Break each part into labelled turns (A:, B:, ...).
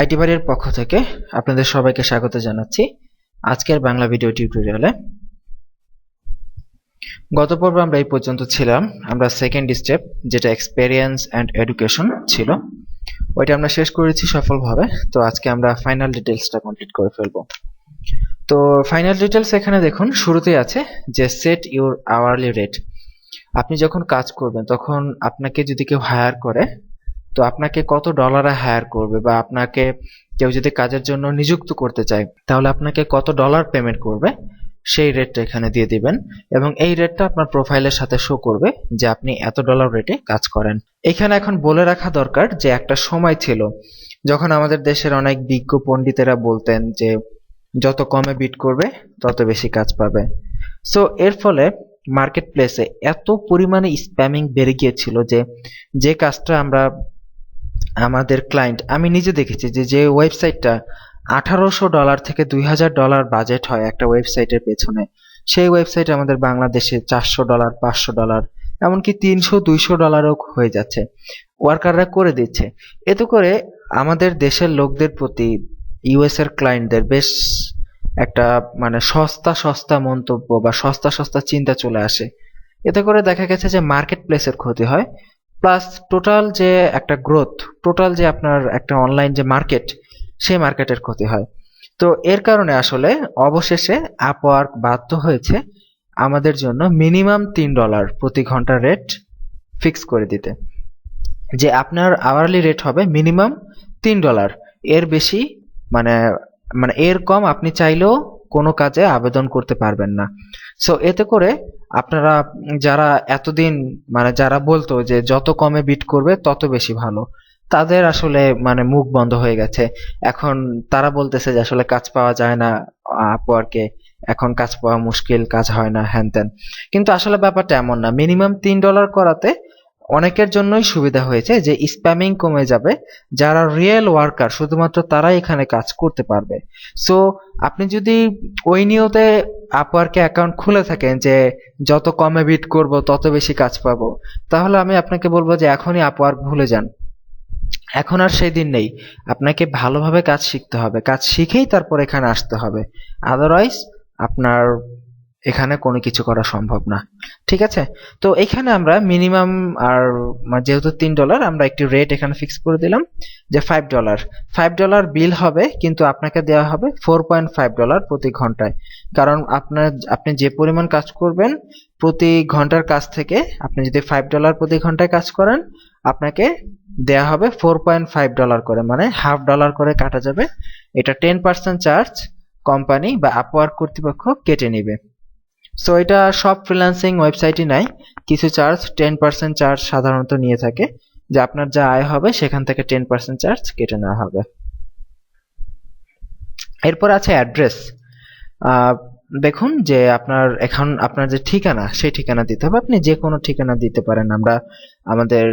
A: IT বাড়ির পক্ষ থেকে আপনাদের সবাইকে স্বাগত জানাচ্ছি আজকের বাংলা ভিডিও টিউটোরিয়ালে। গত পর্বে আমরা এই পর্যন্ত ছিলাম, আমরা সেকেন্ড স্টেপ যেটা এক্সপেরিয়েন্স অ্যান্ড এডুকেশন ছিল, ওইটা আমরা শেষ করেছি সফলভাবে, তো আজকে আমরা ফাইনাল ডিটেলসটা কমপ্লিট করে ফেলব। তো ফাইনাল ডিটেলস এখানে দেখুন, শুরুতেই আছে যে সেট ইউর আওয়ারলি রেট আপনি যখন কাজ করবেন, তখন আপনাকে যদি কেউ হায়ার করে তো আপনাকে কত ডলারে হায়ার করবে বা আপনাকে কেউ যদি কাজের জন্য নিযুক্ত করতে চায়, তাহলে আপনাকে কত ডলার পেমেন্ট করবে? সেই রেটটা এখানে দিয়ে দিবেন এবং এই রেটটা আপনার প্রোফাইলের সাথে শো করবে যে আপনি এত ডলার রেটে কাজ করেন। এখানে এখন বলে রাখা দরকার যে একটা সময় ছিল, যখন আমাদের দেশের অনেক বিজ্ঞ পণ্ডিতেরা বলতেন যে যত কমে বিট করবে, তত বেশি কাজ পাবে। সো এর ফলে মার্কেট প্লেসে এত পরিমাণে স্প্যামিং বেড়ে গিয়েছিল যে যে কাজটা আমরা আমাদের ক্লায়েন্ট আমি নিজে দেখেছি যে যে ওয়েবসাইটটা আঠারোশো ডলার থেকে দুই হাজার ডলার বাজেট হয় একটা ওয়েবসাইটের পেছনে। সেই ওয়েবসাইট আমাদের বাংলাদেশে চারশো ডলার পাঁচশো ডলার এমনকি তিনশো, দুইশো ডলারও হয়ে যাচ্ছে। ওয়ার্কাররা করে দিচ্ছে। এতে করে আমাদের দেশের লোকদের প্রতি ইউএস এর ক্লায়েন্টদের বেশ একটা মানে সস্তা সস্তা মন্তব্য বা সস্তা সস্তা চিন্তা চলে আসে। এতে করে দেখা গেছে যে মার্কেট প্লেসের ক্ষতি হয়। প্লাস টোটাল যে একটা গ্রোথ টোটাল যে আপনার একটা অনলাইন যে মার্কেট সেই মার্কেটের ক্ষতি হয়। তো এর কারণে আসলে অবশেষে আপওয়ার্ক বাধ্য হয়েছে আমাদের জন্য মিনিমাম তিন ডলার প্রতি ঘণ্টা রেট ফিক্স করে দিতে। যে আপনার আওয়ারলি রেট হবে মিনিমাম তিন ডলার এর বেশি মানে মানে এর কম আপনি চাইলেও কোনো কাজে আবেদন করতে পারবেন না। সো এতে করে আপনারা যারা এতদিন মানে যারা বলতো যে যত কমে বিট করবে তত বেশি ভালো, তাদের আসলে মানে মুখ বন্ধ হয়ে গেছে। এখন তারা বলতেছে যে আসলে কাজ পাওয়া যায় না আপওয়ার্কে এখন কাজ পাওয়া মুশকিল, কাজ হয় না, হ্যান ত্যান। কিন্তু আসলে ব্যাপারটা এমন না। মিনিমাম তিন ডলার করাতে অনেকের জন্যই সুবিধা হয়েছে যে স্প্যামিং কমে যাবে, যারা রিয়েল ওয়ার্কার শুধুমাত্র তারাই এখানে কাজ করতে পারবে। সো আপনি যদি ওই নিয়তে আপওয়ার্কে অ্যাকাউন্ট খুলে থাকেন যে যত কমে বিট করব, তত বেশি কাজ পাবো, তাহলে আমি আপনাকে বলব যে এখনই আপওয়ার্ক ভুলে যান। এখন আর সেই দিন নেই। আপনাকে ভালোভাবে কাজ শিখতে হবে। কাজ শিখেই তারপর এখানে আসতে হবে। আদারওয়াইজ আপনার এখানে কোনো কিছু করা সম্ভব না। ঠিক আছে? তো এখানে আমরা মিনিমাম আর যেহেতু তিন ডলার আমরা একটি রেট এখানে ফিক্স করে দিলাম যে five dollar five dollar bill হবে, কিন্তু আপনাকে দেওয়া হবে ফোর পয়েন্ট ফাইভ ডলার প্রতি ঘন্টায়। কারণ আপনার, আপনি যে পরিমাণ কাজ করবেন প্রতি ঘণ্টার কাজ থেকে আপনি যদি ফাইভ ডলার প্রতি ঘন্টায় কাজ করেন, আপনাকে দেয়া হবে ফোর পয়েন্ট ফাইভ ডলার করে। মানে হাফ ডলার করে কাটা যাবে। এটা টেন পার্সেন্ট চার্জ কোম্পানি বা আপওয়ার্ক কর্তৃপক্ষ কেটে নিবে। সো এটা সব ফ্রিল্যান্সিং ওয়েবসাইটই নাই। কিছু চার্জ টেন পার্সেন্ট চার্জ সাধারণত নিয়ে থাকে। যে আপনার যা আয় হবে, সেখান থেকে টেন পার্সেন্ট চার্জ কেটে নেওয়া হবে। এরপর আছে অ্যাড্রেস দেখুন যে আপনার এখন আপনার যে ঠিকানা, সেই ঠিকানা দিতে হবে। আপনি যে কোনো ঠিকানা দিতে পারেন। আমরা আমাদের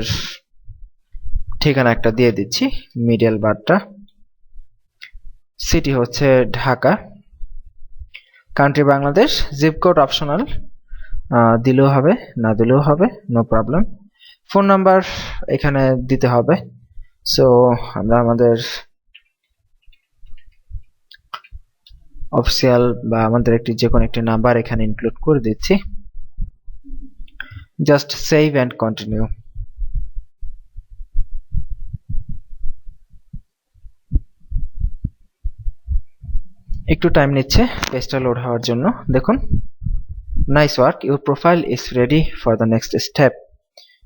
A: ঠিকানা একটা দিয়ে দিচ্ছি মিডিয়াল বারটা সিটি হচ্ছে Dhaka. Country Bangladesh zip code optional দিলেও হবে, না দিলেও হবে নো প্রবলেম ফোন নাম্বার এখানে দিতে হবে। সো আমরা আমাদের অফিসিয়াল বা আমাদের একটি যে কোনো একটি নাম্বার এখানে ইনক্লুড করে দিচ্ছি। জাস্ট সেভ অ্যান্ড কন্টিনিউ একটু টাইম নিচ্ছে পেজটা লোড হওয়ার জন্য। দেখুন nice work your profile is ready for the next step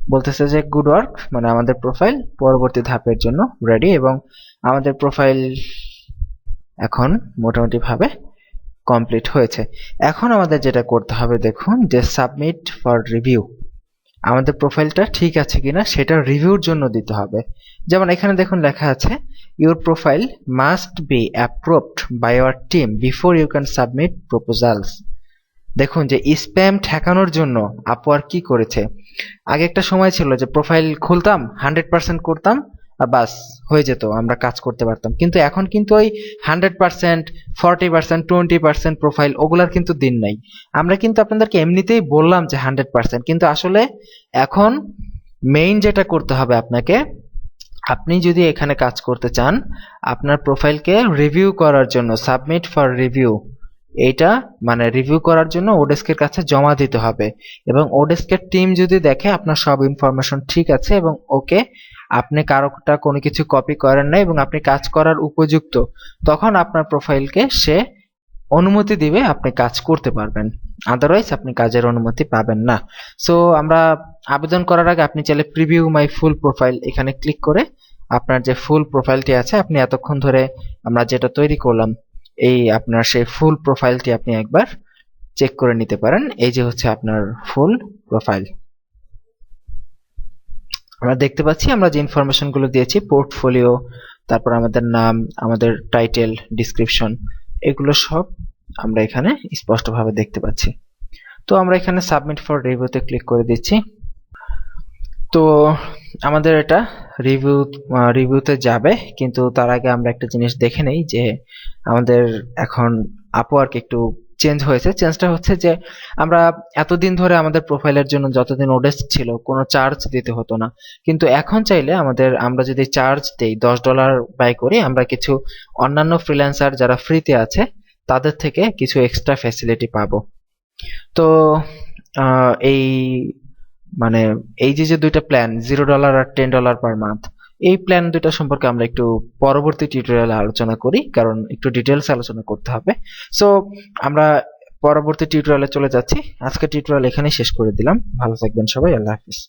A: বলতেছে যে গুড ওয়ার্ক মানে আমাদের প্রোফাইল পরবর্তী ধাপের জন্য রেডি এবং আমাদের প্রোফাইল এখন মোটামুটি ভাবে কমপ্লিট হয়েছে। এখন আমাদের যেটা করতে হবে, দেখুন, যে সাবমিট ফর রিভিউ আমাদের প্রোফাইলটা ঠিক আছে কিনা, সেটা রিভিউর জন্য দিতে হবে। যেমন এখানে দেখুন লেখা আছে your profile must be approved by our team before you can submit proposals দেখুন যে স্প্যাম ঠেকানোর জন্য আপওয়ার কি করেছে? আগে একটা সময় ছিল যে প্রোফাইল খুলতাম হান্ড্রেড পার্সেন্ট করতাম, আর বাস, হয়ে যেত, আমরা কাজ করতে পারতাম। কিন্তু এখন কিন্তু ওই hundred percent forty percent twenty percent profile ওগুলার কিন্তু দিন নাই। আমরা কিন্তু আপনাদেরকে এমনিতেই বললাম যে হান্ড্রেড পার্সেন্ট কিন্তু আসলে এখন মেইন যেটা করতে হবে আপনাকে আপনি যদি এখানে কাজ করতে চান, আপনার প্রোফাইলকে রিভিউ করার জন্য সাবমিট ফর রিভিউ এইটা মানে রিভিউ করার জন্য ওডেস্কের কাছে জমা দিতে হবে। এবং ওডেস্কের টিম যদি দেখে আপনার সব ইনফরমেশন ঠিক আছে এবং ওকে আপনি কারোটা কোনো কিছু কপি করেন না এবং আপনি কাজ করার উপযুক্ত, তখন আপনার প্রোফাইলকে সে অনুমতি দিবে আপনি কাজ করতে পারবেন। আদারওয়াইজ আপনি কাজের অনুমতি পাবেন না। সো আমরা আবেদন করার আগে আপনি চাইলে প্রিভিউ মাই ফুল প্রোফাইল এখানে ক্লিক করে আপনার যে ফুল প্রোফাইলটি আছে, আপনি এতক্ষণ ধরে আমরা যেটা তৈরি করলাম, এই আপনার সেই ফুল প্রোফাইলটি আপনি একবার চেক করে নিতে পারেন। এই যে হচ্ছে আপনার ফুল প্রোফাইল আমরা দেখতে পাচ্ছি, আমরা যে ইনফরমেশনগুলো দিয়েছি পোর্টফোলিও তারপর আমাদের নাম, আমাদের টাইটেল ডিসক্রিপশন এগুলো সব আমরা এখানে স্পষ্টভাবে দেখতে পাচ্ছি। তো আমরা এখানে সাবমিট ফর রিভিউতে ক্লিক করে দিচ্ছি। তো আমাদের এটা রিভিউ রিভিউতে যাবে, কিন্তু তার আগে আমরা একটা জিনিস দেখে নেই যে আমাদের এখন আপওয়ার্ক একটু চেঞ্জ হয়েছে। চেঞ্জটা হচ্ছে যে আমরা এতদিন ধরে আমাদের প্রোফাইলের জন্য যতদিন ওডেস্ক ছিল, কোনো চার্জ দিতে হতো না। কিন্তু এখন চাইলে আমাদের, আমরা যদি চার্জ দেই, দশ ডলার ব্যয় করি, আমরা কিছু অন্যান্য ফ্রিল্যান্সার যারা ফ্রিতে আছে তাদের থেকে কিছু এক্সট্রা ফ্যাসিলিটি পাবো। তো এই মানে এই যে যে দুইটা প্ল্যান জিরো ডলার আর টেন ডলার পার মান্থ এই প্ল্যান দুইটা সম্পর্কে আমরা একটু পরবর্তী টিউটোরিয়ালে আলোচনা করি, কারণ একটু ডিটেলস আলোচনা করতে হবে। সো আমরা পরবর্তী টিউটোরিয়ালে চলে যাচ্ছি। আজকে টিউটোরিয়াল এখানেই শেষ করে দিলাম। ভালো থাকবেন সবাই, আল্লাহ হাফিজ।